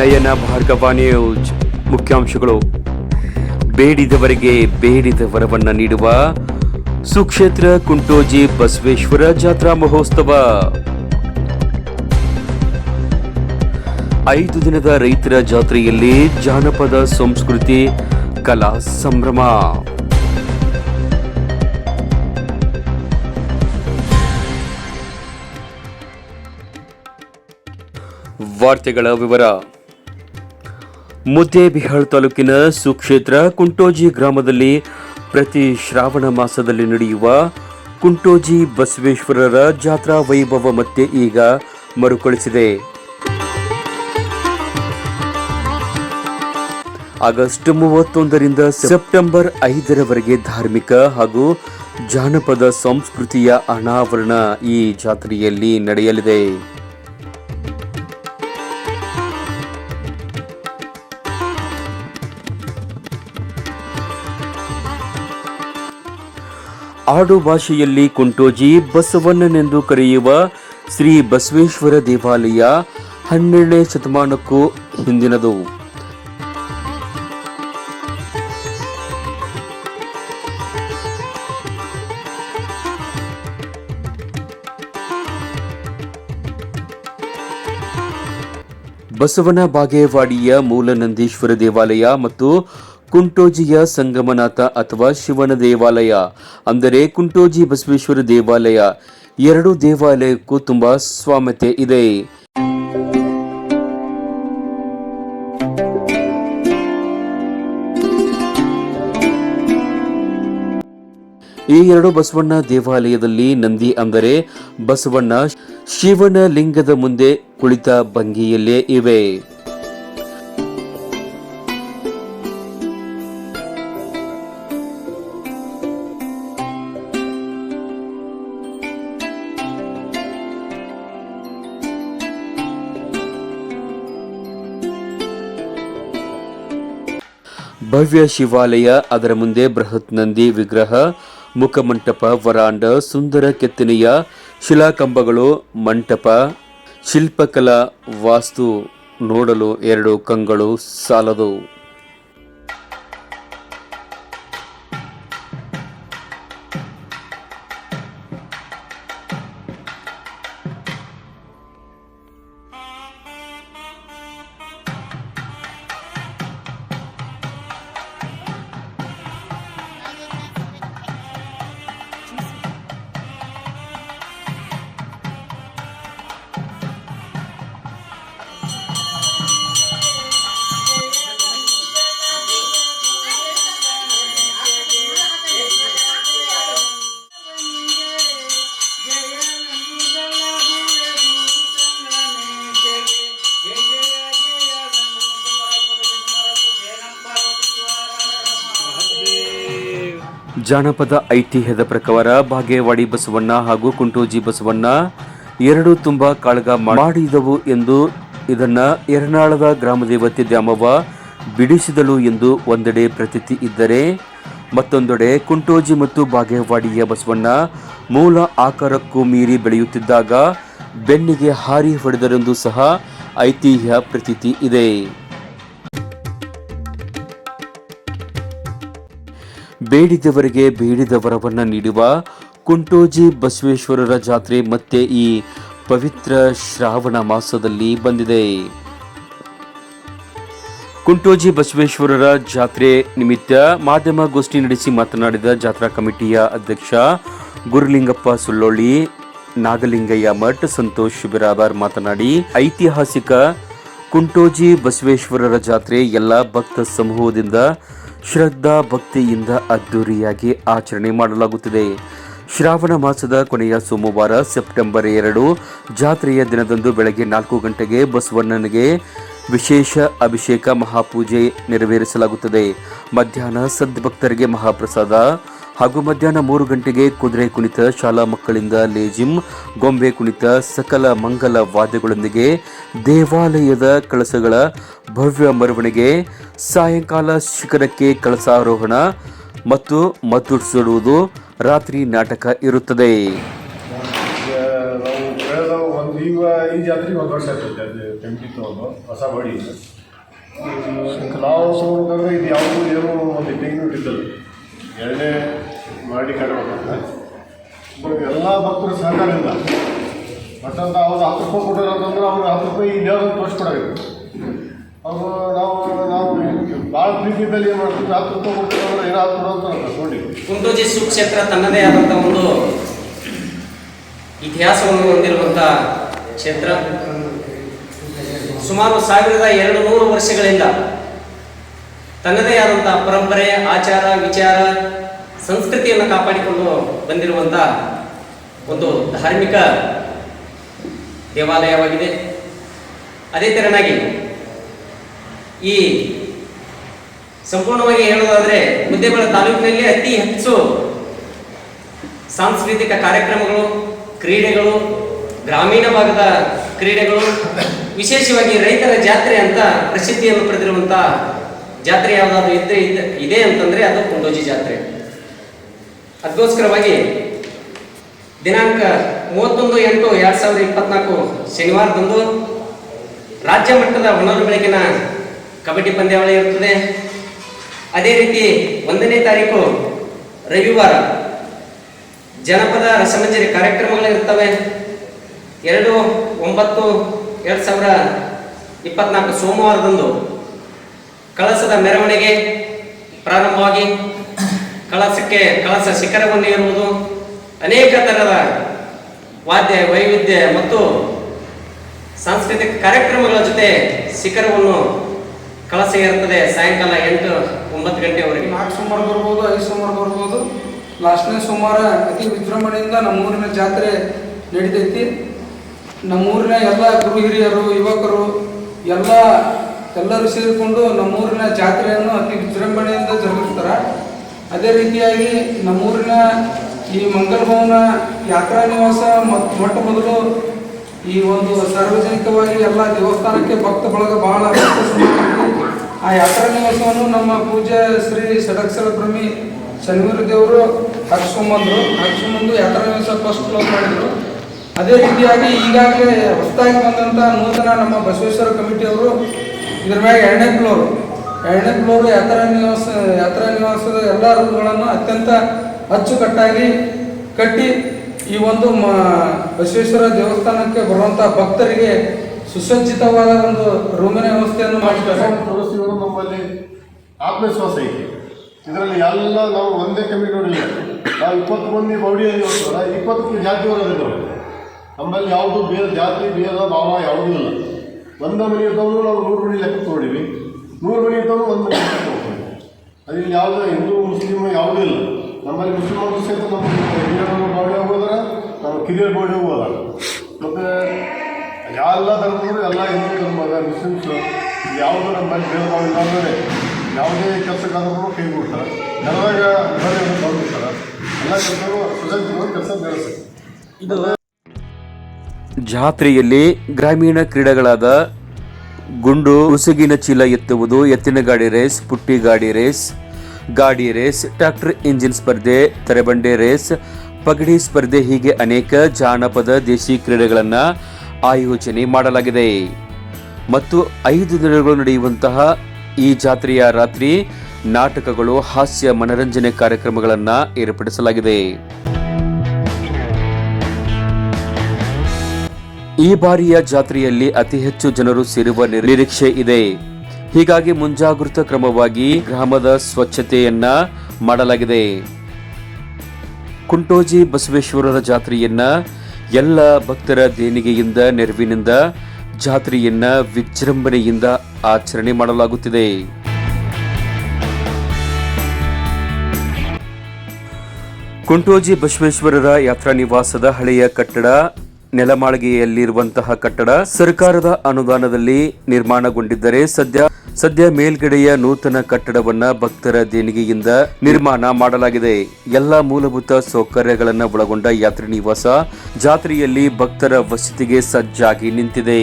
ನಯನ Bhargava news. ಮುಖ್ಯಾಂಶಗಳು. ಬೇಡಿದವರಿಗೆ ಬೇಡಿದ ವರವನ್ನ ನೀಡುವ ಸುಕ್ಷೇತ್ರ ಕುಂಟೋಜಿ ಬಸವೇಶ್ವರ ಜಾತ್ರಾ ಮಹೋತ್ಸವ. ಐದು ದಿನದ ರೈತರ ಜಾತ್ರೆಯಲ್ಲಿ ಜಾನಪದ ಸಂಸ್ಕೃತಿ, ಕಲಾ ಸಂಭ್ರಮ. ವಾರ್ತೆಗಳ ವಿವರ. ಮುದ್ದೇಬಿಹಾಳ್ ತಾಲೂಕಿನ ಸುಕ್ಷೇತ್ರ ಕುಂಟೋಜಿ ಗ್ರಾಮದಲ್ಲಿ ಪ್ರತಿ ಶ್ರಾವಣ ಮಾಸದಲ್ಲಿ ನಡೆಯುವ ಕುಂಟೋಜಿ ಬಸವೇಶ್ವರರ ಜಾತ್ರಾ ವೈಭವ ಮತ್ತೆ ಈಗ ಮರುಕಳಿಸಿದೆ. ಆಗಸ್ಟ್ ಮೂವತ್ತೊಂದರಿಂದ ಸೆಪ್ಟೆಂಬರ್ ಐದರವರೆಗೆ ಧಾರ್ಮಿಕ ಹಾಗೂ ಜಾನಪದ ಸಂಸ್ಕೃತಿಯ ಅನಾವರಣ ಈ ಜಾತ್ರೆಯಲ್ಲಿ ನಡೆಯಲಿದೆ. ಆಡು ಭಾಷೆಯಲ್ಲಿ ಕುಂಟೋಜಿ ಬಸವಣ್ಣನೆಂದು ಕರೆಯುವ ಶ್ರೀ ಬಸವೇಶ್ವರ ದೇವಾಲಯ ಹನ್ನೆರಡನೇ ಶತಮಾನಕ್ಕೂ ಹಿಂದಿನದು. ಬಸವನ ಬಾಗೇವಾಡಿಯ ಮೂಲ ನಂದೀಶ್ವರ ದೇವಾಲಯ ಮತ್ತು ಕುಂಟೋಜಿಯ ಸಂಗಮನಾಥ ಅಥವಾ ಶಿವನ ದೇವಾಲಯ, ಅಂದರೆ ಕುಂಟೋಜಿ ಬಸವೇಶ್ವರ ದೇವಾಲಯ, ಎರಡು ದೇವಾಲಯಕ್ಕೂ ತುಂಬಾ ಸ್ವಾಮ್ಯತೆ ಇದೆ. ಈ ಎರಡು ಬಸವಣ್ಣ ದೇವಾಲಯದಲ್ಲಿ ನಂದಿ ಅಂದರೆ ಬಸವಣ್ಣ ಶಿವನ ಲಿಂಗದ ಮುಂದೆ ಕುಳಿತ ಭಂಗಿಯಲ್ಲೇ ಇವೆ. ಭವ್ಯ ಶಿವಾಲಯ, ಅದರ ಮುಂದೆ ಬೃಹತ್ ನಂದಿ ವಿಗ್ರಹ, ಮುಖಮಂಟಪ, ವರಾಂಡ, ಸುಂದರ ಕೆತ್ತನೆಯ ಶಿಲಾಕಂಬಗಳು, ಮಂಟಪ, ಶಿಲ್ಪಕಲಾ ವಾಸ್ತು ನೋಡಲು ಎರಡು ಕಂಗಳು ಸಾಲದು. ಜಾನಪದ ಐತಿಹ್ಯದ ಪ್ರಕಾರ ಬಾಗೇವಾಡಿ ಬಸವಣ್ಣ ಹಾಗೂ ಕುಂಟೋಜಿ ಬಸವಣ್ಣ ಎರಡು ತುಂಬಾ ಕಾಳಗ ಮಾಡಿದವು ಎಂದು ಇದನ್ನ ಎರನಾಳದ ಗ್ರಾಮದೇವತೆ ದ್ಯಾಮವ್ವ ಬಿಡಿಸಿದಳು ಎಂದು ಒಂದೆಡೆ ಪ್ರತೀತಿ ಇದ್ದರೆ ಮತ್ತೊಂದೆಡೆ ಕುಂಟೋಜಿ ಮತ್ತು ಬಾಗೇವಾಡಿಯ ಬಸವಣ್ಣ ಮೂಲ ಆಕಾರಕ್ಕೂ ಮೀರಿ ಬೆಳೆಯುತ್ತಿದ್ದಾಗ ಬೆನ್ನಿಗೆ ಹಾರಿ ಹೊಡೆದರೆಂದು ಸಹ ಐತಿಹ್ಯ ಪ್ರತೀತಿ ಇದೆ. ಬೇಡಿದವರಿಗೆ ಬೇಡಿದ ವರವನ್ನ ನೀಡುವ ಕುಂಟೋಜಿ ಬಸವೇಶ್ವರರ ಜಾತ್ರೆ ಮತ್ತೆ ಈ ಪವಿತ್ರ ಶ್ರಾವಣ ಮಾಸದಲ್ಲಿ ಬಂದಿದೆ. ಕುಂಟೋಜಿ ಬಸವೇಶ್ವರರ ಜಾತ್ರೆ ನಿಮಿತ್ತ ಮಾಧ್ಯಮ ಗೋಷ್ಠಿ ನಡೆಸಿ ಮಾತನಾಡಿದ ಜಾತ್ರಾ ಕಮಿಟಿಯ ಅಧ್ಯಕ್ಷ ಗುರುಲಿಂಗಪ್ಪ ಸುಳ್ಳೋಳಿ, ನಾಗಲಿಂಗಯ್ಯ ಮಠ್ ಸಂತೋಷ್ ಬಿರಾದಾರ್ ಮಾತನಾಡಿ, ಐತಿಹಾಸಿಕ ಕುಂಟೋಜಿ ಬಸವೇಶ್ವರರ ಜಾತ್ರೆ ಎಲ್ಲ ಭಕ್ತ ಸಮೂಹದಿಂದ ಶ್ರದ್ಧಾ ಭಕ್ತಿಯಿಂದ ಅದ್ದೂರಿಯಾಗಿ ಆಚರಣೆ ಮಾಡಲಾಗುತ್ತಿದೆ. ಶ್ರಾವಣ ಮಾಸದ ಕೊನೆಯ ಸೋಮವಾರ ಸೆಪ್ಟೆಂಬರ್ ಎರಡು, ಜಾತ್ರೆಯ ದಿನದಂದು ಬೆಳಗ್ಗೆ ನಾಲ್ಕು ಗಂಟೆಗೆ ಬಸವಣ್ಣನಿಗೆ ವಿಶೇಷ ಅಭಿಷೇಕ ಮಹಾಪೂಜೆ ನೆರವೇರಿಸಲಾಗುತ್ತದೆ. ಮಧ್ಯಾಹ್ನ ಸದ್ಭಕ್ತರಿಗೆ ಮಹಾಪ್ರಸಾದ ಹಾಗೂ ಮಧ್ಯಾಹ್ನ ಮೂರು ಗಂಟೆಗೆ ಕುದುರೆ ಕುಣಿತ ಶಾಲಾ ಮಕ್ಕಳಿಂದ ಲೇಜಿಮ್ ಗೊಂಬೆ ಕುಣಿತ, ಸಕಲ ಮಂಗಲ ವಾದ್ಯಗಳೊಂದಿಗೆ ದೇವಾಲಯದ ಕಳಸಗಳ ಭವ್ಯ ಮೆರವಣಿಗೆ, ಸಾಯಂಕಾಲ ಶಿಖರಕ್ಕೆ ಕಳಸಾರೋಹಣ ಮತ್ತು ಮದ್ದುಡಿಸುವುದು ರಾತ್ರಿ ನಾಟಕ ಇರುತ್ತದೆ ನಾವು ಇದು. ಒಂದು ಇದ್ದಲ್ಲ ಎರಡನೇ ಮಾಡಿ ಕಟ್ಬೇಕಂತ ಎಲ್ಲ ಭಕ್ತರು ಸಹಕಾರದಿಂದ. ಮತ್ತಂತ ಅವ್ರು ಹತ್ತು ರೂಪಾಯಿ ಕೊಟ್ಟರು ಅಂತಂದ್ರೆ ಅವ್ರು ಹತ್ತು ರೂಪಾಯಿ ಯಾವ್ದು ತೋರಿಸ್ಕೊಡಬೇಕು ಅವರು ನಾವು ನಾವು ಭಾಳ ಪ್ರೀತಿಯಲ್ಲಿ ಏನು ಮಾಡ್ತೀವಿ? ಹತ್ತು ರೂಪಾಯಿ ಕೊಟ್ಟರು ಅಂದ್ರೆ ಹತ್ತು ಕೊಡು ಅಂತ ನೋಡಿ. ಕುಂಟೋಜಿ ಸುಕ್ಷೇತ್ರ ತನ್ನದೇ ಆದಂಥ ಒಂದು ಇತಿಹಾಸವನ್ನು ಹೊಂದಿರುವಂಥ ಕ್ಷೇತ್ರ. ಸುಮಾರು ಸಾವಿರದ ಎರಡು ನೂರು ವರ್ಷಗಳಿಂದ ತನ್ನದೇ ಆದಂಥ ಪರಂಪರೆ, ಆಚಾರ, ವಿಚಾರ ಸಂಸ್ಕೃತಿಯನ್ನು ಕಾಪಾಡಿಕೊಂಡು ಬಂದಿರುವಂಥ ಒಂದು ಧಾರ್ಮಿಕ ದೇವಾಲಯವಾಗಿದೆ. ಅದೇ ತೆರನಾಗಿ ಈ ಸಂಪೂರ್ಣವಾಗಿ ಹೇಳೋದಾದರೆ ಮುದ್ದೇಬಳ ತಾಲೂಕಿನಲ್ಲಿ ಅತಿ ಹೆಚ್ಚು ಸಾಂಸ್ಕೃತಿಕ ಕಾರ್ಯಕ್ರಮಗಳು, ಕ್ರೀಡೆಗಳು, ಗ್ರಾಮೀಣ ಭಾಗದ ಕ್ರೀಡೆಗಳು, ವಿಶೇಷವಾಗಿ ರೈತರ ಜಾತ್ರೆ ಅಂತ ಪ್ರಸಿದ್ಧಿಯನ್ನು ಪಡೆದಿರುವಂಥ ಜಾತ್ರೆ ಯಾವುದಾದ್ರೂ ಇದ್ದರೆ ಇದ್ದ- ಇದೆ ಅಂತಂದ್ರೆ ಅದು ಕುಂಡೋಜಿ ಜಾತ್ರೆ. ಅದಕ್ಕೋಸ್ಕರವಾಗಿ ದಿನಾಂಕ ಮೂವತ್ತೊಂದು, ಎಂಟು, ಎರಡು ಸಾವಿರದ ಇಪ್ಪತ್ನಾಲ್ಕು ಶನಿವಾರದಂದು ರಾಜ್ಯ ಮಟ್ಟದ ಹೊನಲು ಬೆಳಕಿನ ಕಬಡ್ಡಿ ಪಂದ್ಯಾವಳಿ ಇರುತ್ತದೆ. ಅದೇ ರೀತಿ ಒಂದನೇ ತಾರೀಕು ರವಿವಾರ ಜನಪದ ರಸಮಂಜರಿ ಕಾರ್ಯಕ್ರಮಗಳಿರ್ತವೆ ಎರಡು, ಒಂಬತ್ತು, ಎರಡು ಸಾವಿರ ಇಪ್ಪತ್ನಾಲ್ಕು ಸೋಮವಾರದಂದು ಕಳಸದ ಮೆರವಣಿಗೆ ಪ್ರಾರಂಭವಾಗಿ ಕಳಸಕ್ಕೆ, ಕಳಸ ಶಿಖರವನ್ನು ಏರುವುದು ಅನೇಕ ಥರದ ವಾದ್ಯ, ವೈವಿಧ್ಯ ಮತ್ತು ಸಾಂಸ್ಕೃತಿಕ ಕಾರ್ಯಕ್ರಮಗಳ ಜೊತೆ ಶಿಖರವನ್ನು ಕಳಸ ಏರುತ್ತದೆ ಸಾಯಂಕಾಲ ಎಂಟು ಒಂಬತ್ತು ಗಂಟೆವರೆಗೆ. ನಾಲ್ಕು ಸೋಮವಾರ ಬರ್ಬೋದು, ಐದು ಸೋಮವಾರ ಬರ್ಬೋದು. ಲಾಸ್ಟ್ನೇ ಸೋಮವಾರ ಅತಿ ವಿಜೃಂಭಣೆಯಿಂದ ನಮ್ಮೂರಿನ ಜಾತ್ರೆ ನಡೀತೈತಿ. ನಮ್ಮೂರಿನ ಎಲ್ಲ ಗುರು ಹಿರಿಯರು ಯುವಕರು, ಎಲ್ಲ, ಎಲ್ಲರೂ ಸೇರಿಕೊಂಡು ನಮ್ಮೂರಿನ ಜಾತ್ರೆಯನ್ನು ಅತಿ ವಿಜೃಂಭಣೆಯಿಂದ ಜರುಗಿಸ್ತಾರೆ. ಅದೇ ರೀತಿಯಾಗಿ ನಮ್ಮೂರಿನ ಈ ಮಂಗಲ ಭವನ ಯಾತ್ರಾ ನಿವಾಸ ಮತ್ತು ಮೊಟ್ಟ ಮೊದಲು ಈ ಒಂದು ಸಾರ್ವಜನಿಕವಾಗಿ ಎಲ್ಲ ದೇವಸ್ಥಾನಕ್ಕೆ ಭಕ್ತ ಬಳಗ ಬಹಳ ಆ ಯಾತ್ರಾ ನಿವಾಸವನ್ನು ನಮ್ಮ ಪೂಜ್ಯ ಶ್ರೀ ಷಡಕ್ಷರ ಭ್ರಮಿ ಶನಿವೀರ ದೇವರು ಹರಿಸ್ಕೊಂಬಂದರು. ಹಾಕ್ಸ್ಕೊಂಬಂದು ಯಾತ್ರಾ ನಿವಾಸ ಫಸ್ಟ್ ಕ್ಲೋಸ್ ಮಾಡಿದ್ರು. ಅದೇ ರೀತಿಯಾಗಿ ಈಗಾಗಲೇ ಹೊಸದಾಗಿ ಬಂದಂಥ ನೂತನ ನಮ್ಮ ಬಸವೇಶ್ವರ ಕಮಿಟಿಯವರು ಇದ್ರ ಮ್ಯಾಗ ಎರಡನೇ ಫ್ಲೋರು ಎರಡನೇ ಫ್ಲೋರ್ ಯಾತ್ರಾ ನಿವಾಸ ಯಾತ್ರಾ ನಿವಾಸದ ಎಲ್ಲ ರೂಮ್ಗಳನ್ನು ಅತ್ಯಂತ ಅಚ್ಚುಕಟ್ಟಾಗಿ ಕಟ್ಟಿ ಈ ಒಂದು ಮ, ಬಸವೇಶ್ವರ ದೇವಸ್ಥಾನಕ್ಕೆ ಬರುವಂಥ ಭಕ್ತರಿಗೆ ಸುಸಜ್ಜಿತವಾದ ಒಂದು ರೂಮಿನ ವ್ಯವಸ್ಥೆಯನ್ನು ಮಾಡಿದ್ದಾರೆ. ನಮ್ಮಲ್ಲಿ ಆತ್ಮವಿಶ್ವಾಸ ಇದೆ ಇದರಲ್ಲಿ ಎಲ್ಲ ನಾವು ಒಂದೇ ಕಮಿಟಿ ನೋಡಿಲ್ಲ. ನಾವು ಇಪ್ಪತ್ತು ಮಂದಿ ಬೌಡಿ ಹೋಗ್ತಾರೆ ಇಪ್ಪತ್ತು ಜಾತಿ ಇದ್ದಾವೆ ನಮ್ಮಲ್ಲಿ ಯಾವುದು ಬೇರೆ ಜಾತಿ, ಭೇದ, ಭಾವ ಯಾವುದೂ ಇಲ್ಲ. ಒಂದು ಮನೆ ಇದ್ದವರು ನಾವು ನೂರು ಮನೆ ಲೆಕ್ಕ ತೊಗೊಂಡಿವಿ. ನೂರು ಮನೆ ಇದ್ದವರು ಒಂದು ಮನೆ ತೊಗೊಂಡಿವಿ ಯಾವುದೇ ಹಿಂದೂ, ಮುಸ್ಲಿಮ್ ಯಾವುದೂ ಇಲ್ಲ. ನಮ್ಮಲ್ಲಿ ಮುಸ್ಲಿಮರು ಸಹಿತ ನಮ್ಮ ಹಿರಿಯರು ಬಾಡಿ ಹೋಗೋದಾರ ನಮ್ಮ ಬೋರ್ಡ್ ಬಾಡಿ ಹೋಗೋದ? ಮತ್ತು ಎಲ್ಲ ಧರ್ಮಗಳು ಎಲ್ಲ ಹಿಂದೂ ಧರ್ಮದ ಮುಸ್ಲಿಮ್ಸ್ ಯಾವುದೂ ನಮ್ಮಲ್ಲಿ ಭೇದ ಭಾವ ಇಲ್ಲ ಅಂದರೆ ಯಾವುದೇ ಕೆಲಸಕ್ಕಾದ್ರೂ ಕೈ ಕೊಡ್ತಾರೆ ಎಲ್ಲದಾಗ ಗೌರವಿಸ್ತಾರೆ ಎಲ್ಲ ಕೆಲಸಗಳು ಸುಸಜ್ಜಿತವಾಗಿ ಕೆಲಸ ನಡೆಸುತ್ತೆ. ಜಾತ್ರೆಯಲ್ಲಿ ಗ್ರಾಮೀಣ ಕ್ರೀಡೆಗಳಾದ ಗುಂಡು, ಉಸುಗಿನ ಚೀಲ ಎತ್ತುವುದು, ಎತ್ತಿನ ಗಾಡಿ ರೇಸ್, ಪುಟ್ಟಿ ಗಾಡಿ ರೇಸ್ ಗಾಡಿ ರೇಸ್ ಟ್ರಾಕ್ಟರ್ ಇಂಜಿನ್ ಸ್ಪರ್ಧೆ, ತರೆಬಂಡೆ ರೇಸ್, ಪಗಡಿ ಸ್ಪರ್ಧೆ ಹೀಗೆ ಅನೇಕ ಜಾನಪದ ದೇಶಿ ಕ್ರೀಡೆಗಳನ್ನು ಆಯೋಜನೆ ಮಾಡಲಾಗಿದೆ. ಮತ್ತು ಐದು ದಿನಗಳು ನಡೆಯುವಂತಹ ಈ ಜಾತ್ರೆಯ ರಾತ್ರಿ ನಾಟಕಗಳು ಹಾಸ್ಯ ಮನರಂಜನೆ ಕಾರ್ಯಕ್ರಮಗಳನ್ನು ಏರ್ಪಡಿಸಲಾಗಿದೆ. ಈ ಬಾರಿಯ ಜಾತ್ರೆಯಲ್ಲಿ ಅತಿ ಹೆಚ್ಚು ಜನರು ಸೇರುವ ನಿರ್- ನಿರೀಕ್ಷೆ ಇದೆ. ಹೀಗಾಗಿ ಮುಂಜಾಗೃತ ಕ್ರಮವಾಗಿ ಗ್ರಾಮದ ಸ್ವಚ್ಛತೆಯನ್ನ ಮಾಡಲಾಗಿದೆ. ಕುಂಟೋಜಿ ಬಸವೇಶ್ವರರ ಜಾತ್ರೆಯನ್ನ ಎಲ್ಲ ಭಕ್ತರ ದೇಣಿಗೆಯಿಂದ, ನೆರವಿನಿಂದ, ಜಾತ್ರೆಯನ್ನ ವಿಜೃಂಭಣೆಯಿಂದ ಆಚರಣೆ ಮಾಡಲಾಗುತ್ತಿದೆ. ಕುಂಟೋಜಿ ಬಸವೇಶ್ವರರ ಯಾತ್ರಾ ನಿವಾಸದ ಹಳೆಯ ಕಟ್ಟಡ ನೆಲಮಾಳಿಗೆಯಲ್ಲಿರುವಂತಹ ಕಟ್ಟಡ ಸರ್ಕಾರದ ಅನುದಾನದಲ್ಲಿ ನಿರ್ಮಾಣಗೊಂಡಿದ್ದರೆ ಸದ್ಯ ಸದ್ಯ ಮೇಲ್ಗಡೆಯ ನೂತನ ಕಟ್ಟಡವನ್ನ ಭಕ್ತರ ದೇಣಿಗೆಯಿಂದ ನಿರ್ಮಾಣ ಮಾಡಲಾಗಿದೆ. ಎಲ್ಲ ಮೂಲಭೂತ ಸೌಕರ್ಯಗಳನ್ನು ಒಳಗೊಂಡ ಯಾತ್ರಿ ನಿವಾಸ ಜಾತ್ರೆಯಲ್ಲಿ ಭಕ್ತರ ವಸತಿಗೆ ಸಜ್ಜಾಗಿ ನಿಂತಿದೆ.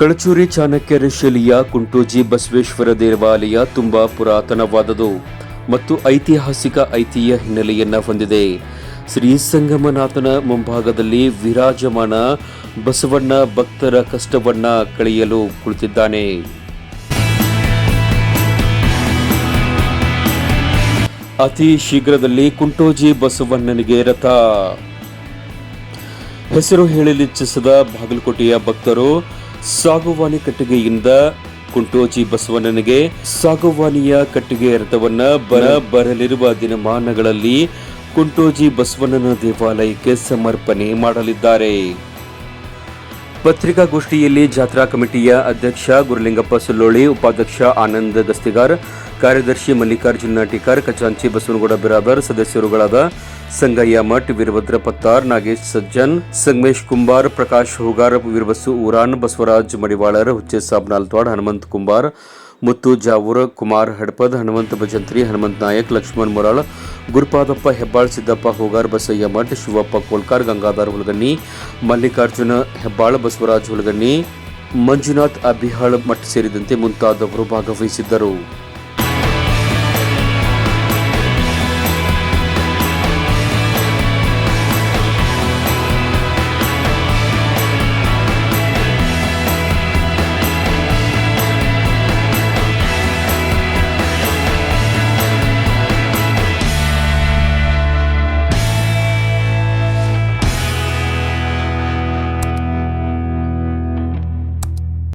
ಕಳಚೂರಿ ಚಾಣಕ್ಯರ ಶೈಲಿಯ ಕುಂಟೋಜಿ ಬಸವೇಶ್ವರ ದೇವಾಲಯ ತುಂಬಾ ಪುರಾತನವಾದದು ಮತ್ತು ಐತಿಹಾಸಿಕ ಐತಿಹ್ಯ ಹಿನ್ನೆಲೆಯನ್ನ ಹೊಂದಿದೆ. ಶ್ರೀ ಸಂಗಮನಾಥನ ಮುಂಭಾಗದಲ್ಲಿ ವಿರಾಜಮಾನ ಬಸವಣ್ಣ ಭಕ್ತರ ಕಷ್ಟವನ್ನ ಕಳೆಯಲು ಕುಳಿತಿದ್ದಾನೆ. ಅತಿ ಶೀಘ್ರದಲ್ಲಿ ಕುಂಟೋಜಿ ಬಸವಣ್ಣನಿಗೆ ರಥ. ಹೆಸರು ಹೇಳಲಿಚ್ಛಿಸದ ಬಾಗಲಕೋಟೆಯ ಭಕ್ತರು ಸಾಗುವಾನಿ ಕಟ್ಟಿಗೆಯಿಂದ ಕುಂಟೋಜಿ ಬಸವಣ್ಣನಿಗೆ ಸಾಗುವಾನಿಯ ಕಟ್ಟಿಗೆ ರಥವನ್ನ ಬರ ಬರಲಿರುವ ದಿನಮಾನಗಳಲ್ಲಿ ಕುಂಟೋಜಿ ಬಸವಣ್ಣನ ದೇವಾಲಯಕ್ಕೆ ಸಮರ್ಪಣೆ ಮಾಡಲಿದ್ದಾರೆ. ಪತ್ರಿಕಾಗೋಷ್ಠಿಯಲ್ಲಿ ಜಾತ್ರಾ ಕಮಿಟಿಯ ಅಧ್ಯಕ್ಷ ಗುರುಲಿಂಗಪ್ಪ ಸುಲ್ಲೋಳಿ, ಉಪಾಧ್ಯಕ್ಷ ಆನಂದ್ ದಸ್ತಿಗಾರ್, ಕಾರ್ಯದರ್ಶಿ ಮಲ್ಲಿಕಾರ್ಜುನ ನಾಟಿಕಾರ್ ಖಜಾಂಚಿ ಬಸವನಗೌಡ ಬಿರಾದರ್ ಸದಸ್ಯರುಗಳಾದ ಸಂಗಯ್ಯ ಮಠ್ ವೀರಭದ್ರ ಪತ್ತಾರ್, ನಾಗೇಶ್ ಸಜ್ಜನ್, ಸಂಗಮೇಶ್ ಕುಂಬಾರ್, ಪ್ರಕಾಶ್ ಹುಗಾರ್ ವೀರಬಸು ಉರಾನ್ ಬಸವರಾಜ್ ಮಡಿವಾಳರ್ ಹುಚ್ಚೆ ಸಾಬ್ ನಾಲ್ತ್ವಾಡ್ ಹನುಮಂತ್ ಕುಂಬಾರ್, ಮುತ್ತು ಜಾವೂರ್ ಕುಮಾರ್ ಹಡಪದ್, ಹನುಮಂತ ಭಜಂತ್ರಿ, ಹನುಮಂತ್ ನಾಯಕ್, ಲಕ್ಷ್ಮಣ್ ಮೊರಾಳ್, ಗುರುಪಾದಪ್ಪ ಹೆಬ್ಬಾಳ್ ಸಿದ್ದಪ್ಪ ಹೋಗಾರ್, ಬಸಯ್ಯ ಮಠ್, ಶಿವಪ್ಪ ಕೋಲ್ಕಾರ್, ಗಂಗಾಧರ್ ಹುಲಗಣ್ಣಿ ಮಲ್ಲಿಕಾರ್ಜುನ ಹೆಬ್ಬಾಳ್, ಬಸವರಾಜ್ ಹುಲಗಣ್ಣಿ ಮಂಜುನಾಥ್ ಅಭಿಹಾಳ್ ಮಠ್ ಸೇರಿದಂತೆ ಮುಂತಾದವರು ಭಾಗವಹಿಸಿದ್ದರು.